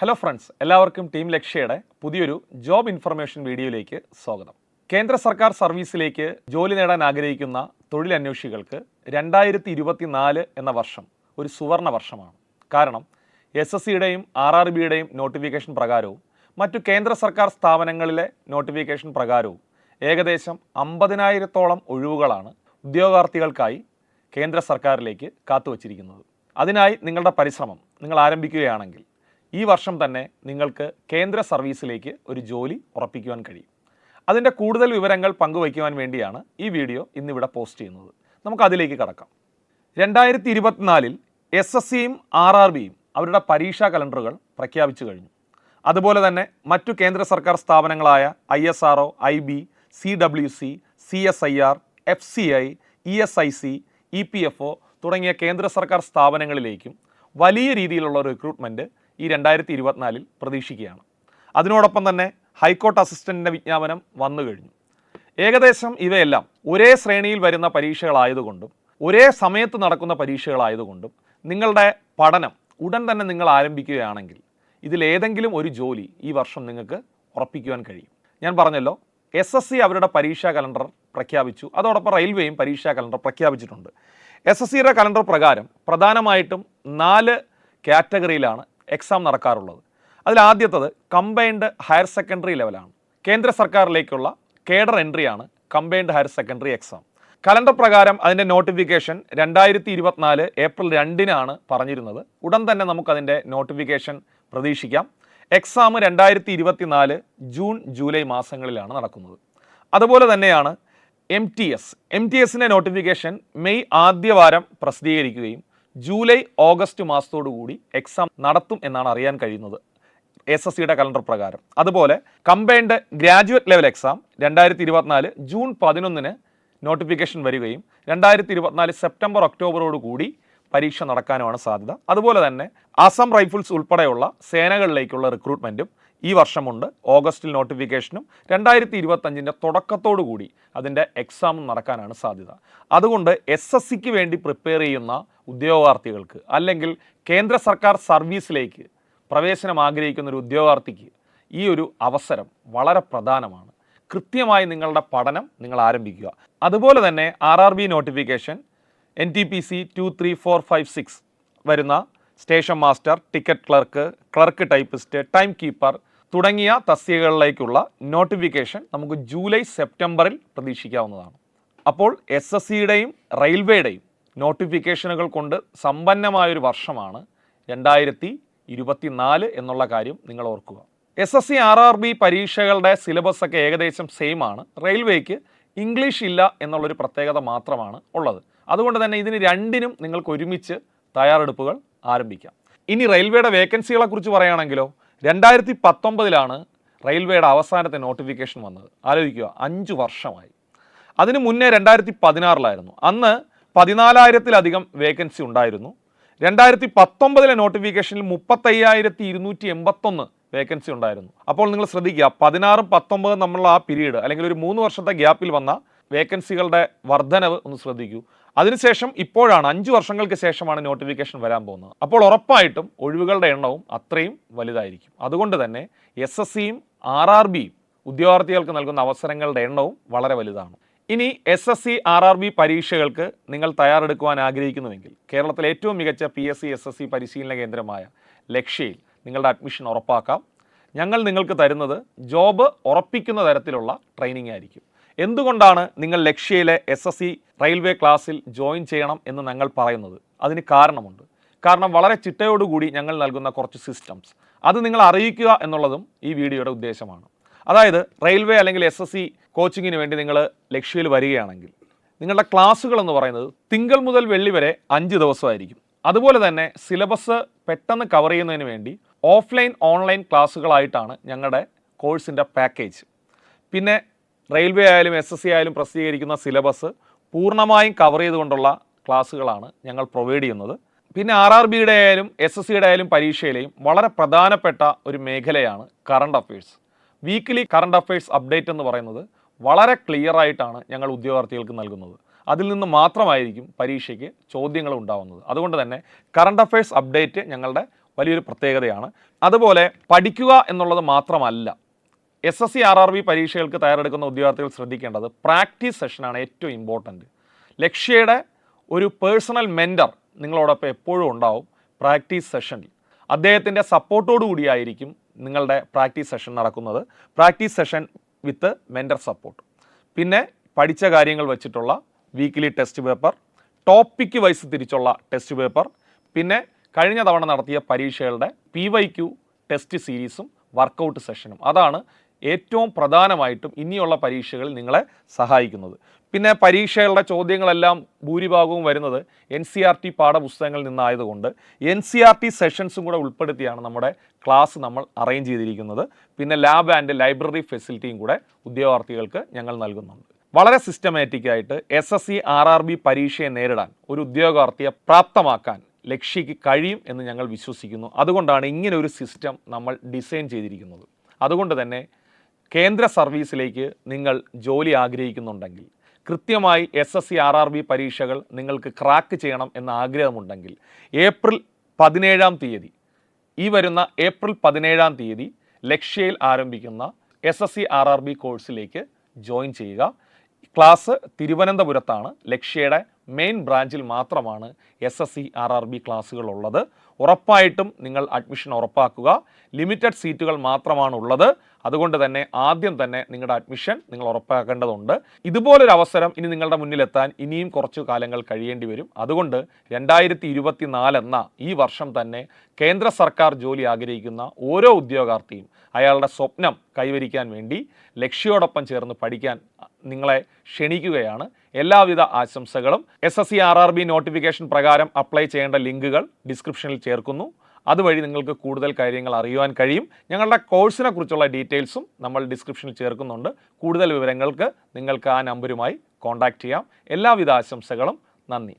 Hello friends എല്ലാവർക്കും team ലക്ഷ്യയുടെ പുതിയൊരു ജോബ് ഇൻഫർമേഷൻ വീഡിയോയിലേക്ക് സ്വാഗതം. കേന്ദ്ര സർക്കാർ സർവീസിലേക്ക് ജോലി നേടാൻ ആഗ്രഹിക്കുന്ന തൊഴിലന്വേഷികൾക്ക് രണ്ടായിരത്തി ഇരുപത്തിനാല് എന്ന വർഷം ഒരു സുവർണ വർഷമാണ്. കാരണം എസ് എസ് സിയുടെയും ആർ ആർ ബിയുടെയും നോട്ടിഫിക്കേഷൻ പ്രകാരവും മറ്റു കേന്ദ്ര സർക്കാർ സ്ഥാപനങ്ങളിലെ നോട്ടിഫിക്കേഷൻ പ്രകാരവും ഏകദേശം അമ്പതിനായിരത്തോളം ഒഴിവുകളാണ് ഉദ്യോഗാർത്ഥികൾക്കായി കേന്ദ്ര സർക്കാരിലേക്ക് കാത്തുവച്ചിരിക്കുന്നത്. അതിനായി നിങ്ങളുടെ പരിശ്രമം നിങ്ങൾ ആരംഭിക്കുകയാണെങ്കിൽ ഈ വർഷം തന്നെ നിങ്ങൾക്ക് കേന്ദ്ര സർവീസിലേക്ക് ഒരു ജോലി ഉറപ്പിക്കുവാൻ കഴിയും. അതിന്റെ കൂടുതൽ വിവരങ്ങൾ പങ്കുവയ്ക്കുവാൻ വേണ്ടിയാണ് ഈ വീഡിയോ ഇന്നിവിടെ പോസ്റ്റ് ചെയ്യുന്നത്. നമുക്ക് അതിലേക്ക് കടക്കാം. രണ്ടായിരത്തി ഇരുപത്തിനാലിൽ എസ് എസ് സിയും ആർ ആർ ബിയും അവരുടെ പരീക്ഷാ കലണ്ടറുകൾ പ്രഖ്യാപിച്ചു കഴിഞ്ഞു. അതുപോലെ തന്നെ മറ്റു കേന്ദ്ര സർക്കാർ സ്ഥാപനങ്ങളായ I S R O I B C W C C S I R F C I E S I C E P F O തുടങ്ങിയ കേന്ദ്ര സർക്കാർ സ്ഥാപനങ്ങളിലേക്കും വലിയ രീതിയിലുള്ള റിക്രൂട്ട്മെന്റ് ഈ രണ്ടായിരത്തി ഇരുപത്തിനാലിൽ പ്രതീക്ഷിക്കുകയാണ്. അതിനോടൊപ്പം തന്നെ ഹൈക്കോർട്ട് അസിസ്റ്റന്റിന്റെ വിജ്ഞാപനം വന്നു കഴിഞ്ഞു. ഏകദേശം ഇവയെല്ലാം ഒരേ ശ്രേണിയിൽ വരുന്ന പരീക്ഷകളായതുകൊണ്ടും ഒരേ സമയത്ത് നടക്കുന്ന പരീക്ഷകളായതുകൊണ്ടും നിങ്ങളുടെ പഠനം ഉടൻ തന്നെ നിങ്ങൾ ആരംഭിക്കുകയാണെങ്കിൽ ഇതിലേതെങ്കിലും ഒരു ജോലി ഈ വർഷം നിങ്ങൾക്ക് ഉറപ്പിക്കുവാൻ കഴിയും. ഞാൻ പറഞ്ഞല്ലോ എസ് എസ് സി അവരുടെ പരീക്ഷാ കലണ്ടർ പ്രഖ്യാപിച്ചു. അതോടൊപ്പം റെയിൽവേയും പരീക്ഷാ കലണ്ടർ പ്രഖ്യാപിച്ചിട്ടുണ്ട്. എസ് എസ് സിയുടെ കലണ്ടർ പ്രകാരം പ്രധാനമായിട്ടും നാല് കാറ്റഗറിയിലാണ് എക്സാം നടക്കാറുള്ളത്. അതിൽ ആദ്യത്തത് കമ്പൈൻഡ് ഹയർ സെക്കൻഡറി ലെവലാണ് കേന്ദ്ര സർക്കാരിലേക്കുള്ള cadre എൻട്രിയാണ് combined higher secondary exam calendar പ്രകാരം അതിന്റെ നോട്ടിഫിക്കേഷൻ രണ്ടായിരത്തി ഇരുപത്തിനാല് ഏപ്രിൽ രണ്ടിനാണ് പറഞ്ഞിരുന്നത്. ഉടൻ തന്നെ നമുക്കതിന്റെ നോട്ടിഫിക്കേഷൻ പ്രതീക്ഷിക്കാം. എക്സാം രണ്ടായിരത്തി ഇരുപത്തിനാല് ജൂൺ ജൂലൈ മാസങ്ങളിലാണ് നടക്കുന്നത്. അതുപോലെ തന്നെയാണ് M T S M T എസിന്റെ നോട്ടിഫിക്കേഷൻ മെയ് ആദ്യവാരം പ്രസിദ്ധീകരിക്കുകയും ജൂലൈ ഓഗസ്റ്റ് മാസത്തോടുകൂടി എക്സാം നടത്തും എന്നാണ് അറിയാൻ കഴിയുന്നത് എസ് എസ് സിയുടെ കലണ്ടർ പ്രകാരം. അതുപോലെ കമ്പൈൻഡ് ഗ്രാജുവേറ്റ് ലെവൽ എക്സാം രണ്ടായിരത്തി ഇരുപത്തിനാല് ജൂൺ പതിനൊന്നിന് നോട്ടിഫിക്കേഷൻ വരികയും രണ്ടായിരത്തി ഇരുപത്തിനാല് സെപ്റ്റംബർ ഒക്ടോബറോട് കൂടി പരീക്ഷ നടക്കാനുമാണ് സാധ്യത. അതുപോലെ തന്നെ അസം റൈഫിൾസ് ഉൾപ്പെടെയുള്ള സേനകളിലേക്കുള്ള റിക്രൂട്ട്മെന്റും ഈ വർഷമുണ്ട്. ഓഗസ്റ്റിൽ നോട്ടിഫിക്കേഷനും രണ്ടായിരത്തി ഇരുപത്തഞ്ചിന്റെ തുടക്കത്തോടു കൂടി അതിന്റെ എക്സാമും നടക്കാനാണ് സാധ്യത. അതുകൊണ്ട് എസ് എസ് സിക്ക് വേണ്ടി പ്രിപ്പയർ ചെയ്യുന്ന ഉദ്യോഗാർത്ഥികൾക്ക് അല്ലെങ്കിൽ കേന്ദ്ര സർക്കാർ സർവീസിലേക്ക് പ്രവേശനം ആഗ്രഹിക്കുന്ന ഒരു ഉദ്യോഗാർത്ഥിക്ക് ഈ ഒരു അവസരം വളരെ പ്രധാനമാണ്. കൃത്യമായി നിങ്ങളുടെ പഠനം നിങ്ങൾ ആരംഭിക്കുക. അതുപോലെ തന്നെ R R B notification N T P C two three four five six വരുന്ന station master ticket clerk clerk typist time keeper തുടങ്ങിയ തസ്തികകളിലേക്കുള്ള നോട്ടിഫിക്കേഷൻ നമുക്ക് ജൂലൈ സെപ്റ്റംബറിൽ പ്രതീക്ഷിക്കാവുന്നതാണ്. അപ്പോൾ എസ് എസ് സിയുടെയും റെയിൽവേയുടെയും നോട്ടിഫിക്കേഷനുകൾ കൊണ്ട് സമ്പന്നമായൊരു വർഷമാണ് രണ്ടായിരത്തി ഇരുപത്തിനാല് എന്നുള്ള കാര്യം നിങ്ങൾ ഓർക്കുക. S S C R R B പരീക്ഷകളുടെ സിലബസ് ഒക്കെ ഏകദേശം സെയിം ആണ്. റെയിൽവേക്ക് ഇംഗ്ലീഷ് ഇല്ല എന്നുള്ളൊരു പ്രത്യേകത മാത്രമാണ് ഉള്ളത്. അതുകൊണ്ട് തന്നെ ഇതിന് രണ്ടിനും നിങ്ങൾക്ക് ഒരുമിച്ച് തയ്യാറെടുപ്പുകൾ ആരംഭിക്കാം. ഇനി റെയിൽവേയുടെ വേക്കൻസികളെക്കുറിച്ച് പറയുകയാണെങ്കിലോ രണ്ടായിരത്തി പത്തൊമ്പതിലാണ് റെയിൽവേയുടെ അവസാനത്തെ നോട്ടിഫിക്കേഷൻ വന്നത്. ആലോചിക്കുക അഞ്ച് വർഷമായി. അതിന് മുന്നേ രണ്ടായിരത്തി പതിനാറിലായിരുന്നു അന്ന് പതിനാലായിരത്തിലധികം വേക്കൻസി ഉണ്ടായിരുന്നു. രണ്ടായിരത്തി പത്തൊമ്പതിലെ നോട്ടിഫിക്കേഷനിൽ മുപ്പത്തയ്യായിരത്തി ഇരുന്നൂറ്റി എൺപത്തൊന്ന് വേക്കൻസി ഉണ്ടായിരുന്നു. അപ്പോൾ നിങ്ങൾ ശ്രദ്ധിക്കുക പതിനാറും പത്തൊമ്പതും തമ്മിലുള്ള ആ പീരീഡ് അല്ലെങ്കിൽ ഒരു മൂന്ന് വർഷത്തെ ഗ്യാപ്പിൽ വന്ന വേക്കൻസികളുടെ വർധനവ് ഒന്ന് ശ്രദ്ധിക്കൂ. അതിനുശേഷം ഇപ്പോഴാണ് അഞ്ച് വർഷങ്ങൾക്ക് ശേഷമാണ് നോട്ടിഫിക്കേഷൻ വരാൻ പോകുന്നത്. അപ്പോൾ ഉറപ്പായിട്ടും ഒഴിവുകളുടെ എണ്ണവും അത്രയും വലുതായിരിക്കും. അതുകൊണ്ട് തന്നെ എസ് എസ് സിയും ആർ ആർ ബിയും ഉദ്യോഗാർത്ഥികൾക്ക് നൽകുന്ന അവസരങ്ങളുടെ എണ്ണവും വളരെ വലുതാണ്. ഇനി S S C R R B പരീക്ഷകൾക്ക് നിങ്ങൾ തയ്യാറെടുക്കുവാൻ ആഗ്രഹിക്കുന്നുവെങ്കിൽ കേരളത്തിലെ ഏറ്റവും മികച്ച P S C S S C പരിശീലന കേന്ദ്രമായ ലക്ഷ്യയിൽ നിങ്ങളുടെ അഡ്മിഷൻ ഉറപ്പാക്കാം. ഞങ്ങൾ നിങ്ങൾക്ക് തരുന്നത് ജോബ് ഉറപ്പിക്കുന്ന തരത്തിലുള്ള ട്രെയിനിങ് ആയിരിക്കും. എന്തുകൊണ്ടാണ് നിങ്ങൾ ലക്ഷ്യയിലെ എസ് എസ് സി റെയിൽവേ ക്ലാസ്സിൽ ജോയിൻ ചെയ്യണം എന്ന് ഞങ്ങൾ പറയുന്നത്? അതിന് കാരണമുണ്ട്. കാരണം വളരെ ചിട്ടയോടുകൂടി ഞങ്ങൾ നൽകുന്ന കുറച്ച് സിസ്റ്റംസ് അത് നിങ്ങൾ അറിയിക്കുക എന്നുള്ളതും ഈ വീഡിയോയുടെ ഉദ്ദേശമാണ്. അതായത് റെയിൽവേ അല്ലെങ്കിൽ എസ് എസ് സി കോച്ചിങ്ങിന് വേണ്ടി നിങ്ങൾ ലക്ഷ്യയിൽ വരികയാണെങ്കിൽ നിങ്ങളുടെ ക്ലാസ്സുകൾ എന്ന് പറയുന്നത് തിങ്കൾ മുതൽ വെള്ളി വരെ അഞ്ച് ദിവസമായിരിക്കും. അതുപോലെ തന്നെ സിലബസ് പെട്ടെന്ന് കവർ ചെയ്യുന്നതിന് വേണ്ടി ഓഫ്ലൈൻ ഓൺലൈൻ ക്ലാസ്സുകളായിട്ടാണ് ഞങ്ങളുടെ കോഴ്സിന്റെ പാക്കേജ് പിന്നെ റെയിൽവേ ആയാലും എസ് എസ് സി ആയാലും പ്രസിദ്ധീകരിക്കുന്ന സിലബസ് പൂർണമായും കവർ ചെയ്തുകൊണ്ടുള്ള ക്ലാസ്സുകളാണ് ഞങ്ങൾ പ്രൊവൈഡ് ചെയ്യുന്നത്. പിന്നെ ആർ ആർ ബിയുടെ ആയാലും എസ് എസ് സിയുടെ ആയാലും പരീക്ഷയിലെയും വളരെ പ്രധാനപ്പെട്ട ഒരു മേഖലയാണ് current affairs weekly current affairs update എന്ന് പറയുന്നത് വളരെ ക്ലിയർ ആയിട്ടാണ് ഞങ്ങൾ ഉദ്യോഗാർത്ഥികൾക്ക് നൽകുന്നത്. അതിൽ നിന്ന് മാത്രമായിരിക്കും പരീക്ഷയ്ക്ക് ചോദ്യങ്ങൾ ഉണ്ടാവുന്നത്. അതുകൊണ്ട് തന്നെ കറണ്ട് അഫയേഴ്സ് അപ്ഡേറ്റ് ഞങ്ങളുടെ വലിയൊരു പ്രത്യേകതയാണ്. അതുപോലെ പഠിക്കുക എന്നുള്ളത് മാത്രമല്ല S S C R R B പരീക്ഷകൾക്ക് തയ്യാറെടുക്കുന്ന ഉദ്യോഗാർത്ഥികൾ ശ്രദ്ധിക്കേണ്ടത് പ്രാക്ടീസ് സെഷനാണ് ഏറ്റവും ഇമ്പോർട്ടന്റ് ലക്ഷ്യയുടെ ഒരു പേഴ്സണൽ മെന്റർ നിങ്ങളോടൊപ്പം എപ്പോഴും ഉണ്ടാവും പ്രാക്ടീസ് സെഷനിൽ. അദ്ദേഹത്തിന്റെ സപ്പോർട്ടോടു കൂടിയായിരിക്കും നിങ്ങളുടെ പ്രാക്ടീസ് സെഷൻ നടക്കുന്നത്. Practice session with mentor support പിന്നെ പഠിച്ച കാര്യങ്ങൾ വെച്ചിട്ടുള്ള weekly test paper topic wise തിരിച്ചുള്ള ടെസ്റ്റ് പേപ്പർ പിന്നെ കഴിഞ്ഞ തവണ നടത്തിയ പരീക്ഷകളുടെ പി വൈ ക്യു ടെസ്റ്റ് സീരീസും വർക്കൗട്ട് സെഷനും അതാണ് ഏറ്റവും പ്രധാനമായിട്ടും ഇനിയുള്ള പരീക്ഷകളിൽ നിങ്ങളെ സഹായിക്കുന്നത്. പിന്നെ പരീക്ഷകളുടെ ചോദ്യങ്ങളെല്ലാം ഭൂരിഭാഗവും വരുന്നത് എൻ സി ആർ ടി പാഠപുസ്തകങ്ങളിൽ നിന്നായതുകൊണ്ട് എൻ സി ആർ ടി സെഷൻസും കൂടെ ഉൾപ്പെടുത്തിയാണ് നമ്മുടെ ക്ലാസ് നമ്മൾ അറേഞ്ച് ചെയ്തിരിക്കുന്നത്. പിന്നെ ലാബ് ആൻഡ് ലൈബ്രറി ഫെസിലിറ്റിയും കൂടെ ഉദ്യോഗാർത്ഥികൾക്ക് ഞങ്ങൾ നൽകുന്നുണ്ട്. വളരെ സിസ്റ്റമാറ്റിക്കായിട്ട് S S C R R B പരീക്ഷയെ നേരിടാൻ ഒരു ഉദ്യോഗാർത്ഥിയെ പ്രാപ്തമാക്കാൻ ലക്ഷ്യയ്ക്ക് കഴിയും എന്ന് ഞങ്ങൾ വിശ്വസിക്കുന്നു. അതുകൊണ്ടാണ് ഇങ്ങനെ ഒരു സിസ്റ്റം നമ്മൾ ഡിസൈൻ ചെയ്തിരിക്കുന്നത്. അതുകൊണ്ട് തന്നെ കേന്ദ്ര സർവീസിലേക്ക് നിങ്ങൾ ജോലി ആഗ്രഹിക്കുന്നുണ്ടെങ്കിൽ കൃത്യമായി S S C R R B പരീക്ഷകൾ നിങ്ങൾക്ക് ക്രാക്ക് ചെയ്യണം എന്ന ആഗ്രഹമുണ്ടെങ്കിൽ ഏപ്രിൽ പതിനേഴാം തീയതി ഈ വരുന്ന ഏപ്രിൽ പതിനേഴാം തീയതി ലക്ഷ്യയിൽ ആരംഭിക്കുന്ന S S C R R B കോഴ്സിലേക്ക് ജോയിൻ ചെയ്യുക. ക്ലാസ് തിരുവനന്തപുരത്താണ്. ലക്ഷ്യയുടെ മെയിൻ ബ്രാഞ്ചിൽ മാത്രമാണ് S S C R R B ക്ലാസ്സുകൾ ഉള്ളത്. ഉറപ്പായിട്ടും നിങ്ങൾ അഡ്മിഷൻ ഉറപ്പാക്കുക. ലിമിറ്റഡ് സീറ്റുകൾ മാത്രമാണ് ഉള്ളത് അതുകൊണ്ട് തന്നെ ആദ്യം തന്നെ നിങ്ങളുടെ അഡ്മിഷൻ നിങ്ങൾ ഉറപ്പാക്കേണ്ടതുണ്ട്. ഇതുപോലൊരു അവസരം ഇനി നിങ്ങളുടെ മുന്നിലെത്താൻ ഇനിയും കുറച്ചു കാലങ്ങൾ കഴിയേണ്ടി വരും. അതുകൊണ്ട് രണ്ടായിരത്തി ഇരുപത്തി എന്ന ഈ വർഷം തന്നെ കേന്ദ്ര സർക്കാർ ജോലി ആഗ്രഹിക്കുന്ന ഓരോ ഉദ്യോഗാർത്ഥിയും അയാളുടെ സ്വപ്നം കൈവരിക്കാൻ വേണ്ടി ലക്ഷ്യോടൊപ്പം ചേർന്ന് പഠിക്കാൻ നിങ്ങളെ ക്ഷണിക്കുകയാണ്. എല്ലാവിധ ആശംസകളും. S S C R R B notification പ്രകാരം അപ്ലൈ ചെയ്യേണ്ട ലിങ്കുകൾ ഡിസ്ക്രിപ്ഷനിൽ ചേർക്കുന്നു. അതുവഴി നിങ്ങൾക്ക് കൂടുതൽ കാര്യങ്ങൾ അറിയുവാൻ കഴിയും. ഞങ്ങളുടെ കോഴ്സിനെ കുറിച്ചുള്ള ഡീറ്റെയിൽസും നമ്മൾ ഡിസ്ക്രിപ്ഷനിൽ ചേർക്കുന്നുണ്ട്. കൂടുതൽ വിവരങ്ങൾക്ക് നിങ്ങൾക്ക് ആ നമ്പരുമായി കോൺടാക്റ്റ് ചെയ്യാം. എല്ലാവിധ ആശംസകളും. നന്ദി.